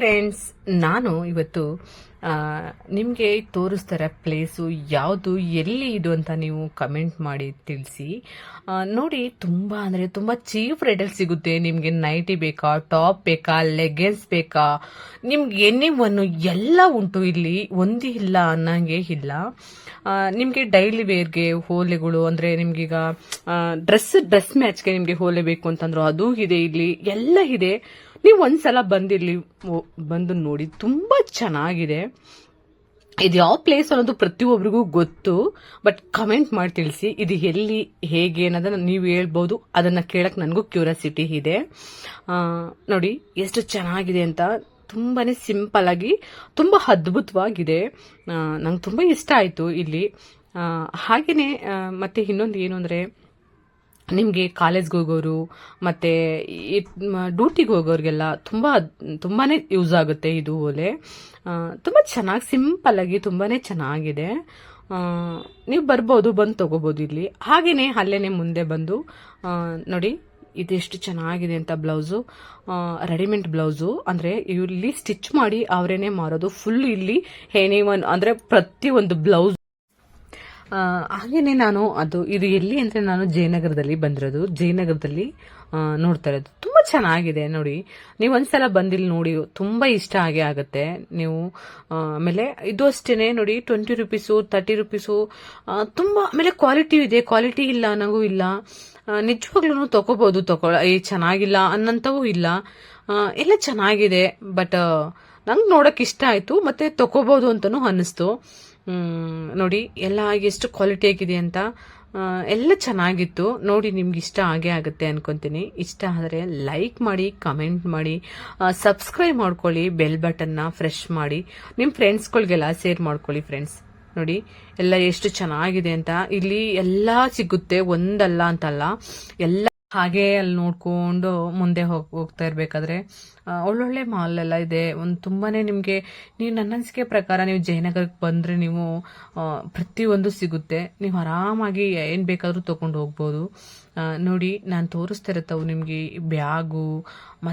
Friends ನಾನು ಇವತ್ತು ನಿಮಗೆ ತೋರಿಸ್ತಾರೆ ಪ್ಲೇಸು ಯಾವುದು, ಎಲ್ಲಿ ಇದು ಅಂತ ನೀವು ಕಮೆಂಟ್ ಮಾಡಿ ತಿಳಿಸಿ. ನೋಡಿ, ತುಂಬ ಅಂದರೆ ತುಂಬ ಚೀಪ್ ರೇಟಲ್ಲಿ ಸಿಗುತ್ತೆ. ನಿಮಗೆ ನೈಟಿ ಬೇಕಾ ಟಾಪ್ ಬೇಕಾ ಲೆಗ್ಗಿನ್ಸ್ ಬೇಕಾ, ನಿಮ್ಗೆ ಎನಿ ಒನ್ನು ಎಲ್ಲ ಉಂಟು ಇಲ್ಲಿ. ಒಂದು ಇಲ್ಲ ಅನ್ನಂಗೆ ಇಲ್ಲ. ನಿಮಗೆ ಡೈಲಿ ವೇರ್ಗೆ ಹೋಲೆಗಳು ಅಂದರೆ ನಿಮಗೀಗ ಡ್ರೆಸ್ ಡ್ರೆಸ್ ಮ್ಯಾಚ್ಗೆ ನಿಮಗೆ ಹೋಲೆ ಬೇಕು ಅಂತಂದ್ರು ಅದು ಇದೆ ಇಲ್ಲಿ. ಎಲ್ಲ ಇದೆ. ನೀವು ಒಂದ್ಸಲ ಬಂದಿರ್ಲಿ ಬಂದು ನೋಡಿ, ತುಂಬಾ ಚೆನ್ನಾಗಿದೆ. ಇದು ಯಾವ ಪ್ಲೇಸ್ ಅನ್ನೋದು ಪ್ರತಿಯೊಬ್ಬರಿಗೂ ಗೊತ್ತು ಬಟ್ ಕಮೆಂಟ್ ಮಾಡಿ ತಿಳಿಸಿ, ಇದು ಎಲ್ಲಿ, ಹೇಗೆ ಅನ್ನೋದನ್ನ ನೀವು ಹೇಳ್ಬೋದು, ಅದನ್ನ ಕೇಳಕ್ ನನಗೂ ಕ್ಯೂರಿಯಾಸಿಟಿ ಇದೆ. ನೋಡಿ, ಎಷ್ಟು ಚೆನ್ನಾಗಿದೆ ಅಂತ ತುಂಬಾನೇ ಸಿಂಪಲ್ ಆಗಿ, ತುಂಬಾ ಅದ್ಭುತವಾಗಿದೆ. ನಂಗೆ ತುಂಬಾ ಇಷ್ಟ ಆಯ್ತು ಇಲ್ಲಿ. ಹಾಗೆಯೇ ಮತ್ತೆ ಇನ್ನೊಂದು ಏನು ಅಂದ್ರೆ ನಿಮಗೆ ಕಾಲೇಜ್ಗೆ ಹೋಗೋರು, ಮತ್ತು ಡ್ಯೂಟಿಗೆ ಹೋಗೋರಿಗೆಲ್ಲ ತುಂಬ ತುಂಬಾ ಯೂಸ್ ಆಗುತ್ತೆ ಇದು ಓಲೆ. ತುಂಬ ಚೆನ್ನಾಗಿ ಸಿಂಪಲ್ಲಾಗಿ ತುಂಬಾ ಚೆನ್ನಾಗಿದೆ. ನೀವು ಬರ್ಬೋದು, ಬಂದು ತೊಗೋಬೋದು ಇಲ್ಲಿ. ಹಾಗೆಯೇ ಅಲ್ಲೇ ಮುಂದೆ ಬಂದು ನೋಡಿ, ಇದೆಷ್ಟು ಚೆನ್ನಾಗಿದೆ ಅಂತ ಬ್ಲೌಸು ರೆಡಿಮೇಡ್ ಬ್ಲೌಸು ಅಂದರೆ ಇಲ್ಲಿ ಸ್ಟಿಚ್ ಮಾಡಿ ಅವರೇನೆ ಮಾರೋದು ಫುಲ್ ಇಲ್ಲಿ ಏನೇ ಒನ್ ಅಂದರೆ ಪ್ರತಿಯೊಂದು ಬ್ಲೌಸ್ ಹಾಗೇನೆ ನಾನು ಅದು, ಇದು ಎಲ್ಲಿ ಅಂದ್ರೆ ನಾನು ಜಯನಗರದಲ್ಲಿ ಬಂದಿರೋದು. ಜಯನಗರದಲ್ಲಿ ನೋಡ್ತಾ ಇರೋದು. ತುಂಬಾ ಚೆನ್ನಾಗಿದೆ ನೋಡಿ. ನೀವು ಒಂದ್ಸಲ ಬಂದಿಲ್ಲಿ ನೋಡಿ, ತುಂಬಾ ಇಷ್ಟ ಆಗೇ ಆಗುತ್ತೆ. ನೀವು ಆಮೇಲೆ ಇದು ಅಷ್ಟೇನೆ ನೋಡಿ ಟ್ವೆಂಟಿ ರುಪೀಸು ತರ್ಟಿ ರುಪೀಸು ತುಂಬಾ, ಆಮೇಲೆ ಕ್ವಾಲಿಟಿ ಇದೆ. ಕ್ವಾಲಿಟಿ ಇಲ್ಲ ನನಗೂ ಇಲ್ಲ. ನಿಜವಾಗ್ಲೂ ತಗೋಬಹುದು ತಗೋ ಏ, ಚೆನ್ನಾಗಿಲ್ಲ ಅನ್ನಂತವೂ ಇಲ್ಲ. ಎಲ್ಲ ಚೆನ್ನಾಗಿದೆ ಬಟ್ ನಂಗೆ ನೋಡಕ್ ಇಷ್ಟ ಆಯ್ತು, ಮತ್ತೆ ತಗೋಬಹುದು ಅಂತಾನೂ ಅನ್ನಿಸ್ತು. ನೋಡಿ, ಎಲ್ಲ ಎಷ್ಟು ಕ್ವಾಲಿಟಿ ಆಗಿದೆ ಅಂತ ಎಲ್ಲ ಚೆನ್ನಾಗಿತ್ತು. ನೋಡಿ, ನಿಮ್ಗೆ ಇಷ್ಟ ಆಗೇ ಆಗುತ್ತೆ ಅನ್ಕೊಂತೀನಿ. ಇಷ್ಟ ಆದರೆ ಲೈಕ್ ಮಾಡಿ ಕಮೆಂಟ್ ಮಾಡಿ ಸಬ್ಸ್ಕ್ರೈಬ್ ಮಾಡ್ಕೊಳ್ಳಿ ಬೆಲ್ ಬಟನ್ನ ಫ್ರೆಶ್ ಮಾಡಿ. ನಿಮ್ಮ ಫ್ರೆಂಡ್ಸ್ಗಳಿಗೆಲ್ಲ ಶೇರ್ ಮಾಡ್ಕೊಳ್ಳಿ ಫ್ರೆಂಡ್ಸ್ ನೋಡಿ, ಎಲ್ಲ ಎಷ್ಟು ಚೆನ್ನಾಗಿದೆ ಅಂತ. ಇಲ್ಲಿ ಎಲ್ಲ ಸಿಗುತ್ತೆ, ಒಂದಲ್ಲ ಅಂತಲ್ಲ. ಎಲ್ಲ ಹಾಗೆ ಅಲ್ಲಿ ನೋಡ್ಕೊಂಡು ಮುಂದೆ ಹೋಗ್, ಹೋಗ್ತಾ ಇರ್ಬೇಕಾದ್ರೆ ಒಳ್ಳೊಳ್ಳೆ ಮಾಲ್ ಎಲ್ಲ ಇದೆ. ಒಂದು ತುಂಬಾನೇ ನಿಮಗೆ, ನೀವು ನನ್ನ ಅನಿಸಿಕೆ ಪ್ರಕಾರ ನೀವು ಜಯನಗರಕ್ಕೆ ಬಂದ್ರೆ ನೀವು ಪ್ರತಿಯೊಂದು ಸಿಗುತ್ತೆ. ನೀವು ಆರಾಮಾಗಿ ಏನ್ ಬೇಕಾದ್ರೂ ತಗೊಂಡು ಹೋಗ್ಬೋದು. ನೋಡಿ, ನಾನು ತೋರಿಸ್ತಾ ಇರತ್ತವು ನಿಮಗೆ ಬ್ಯಾಗು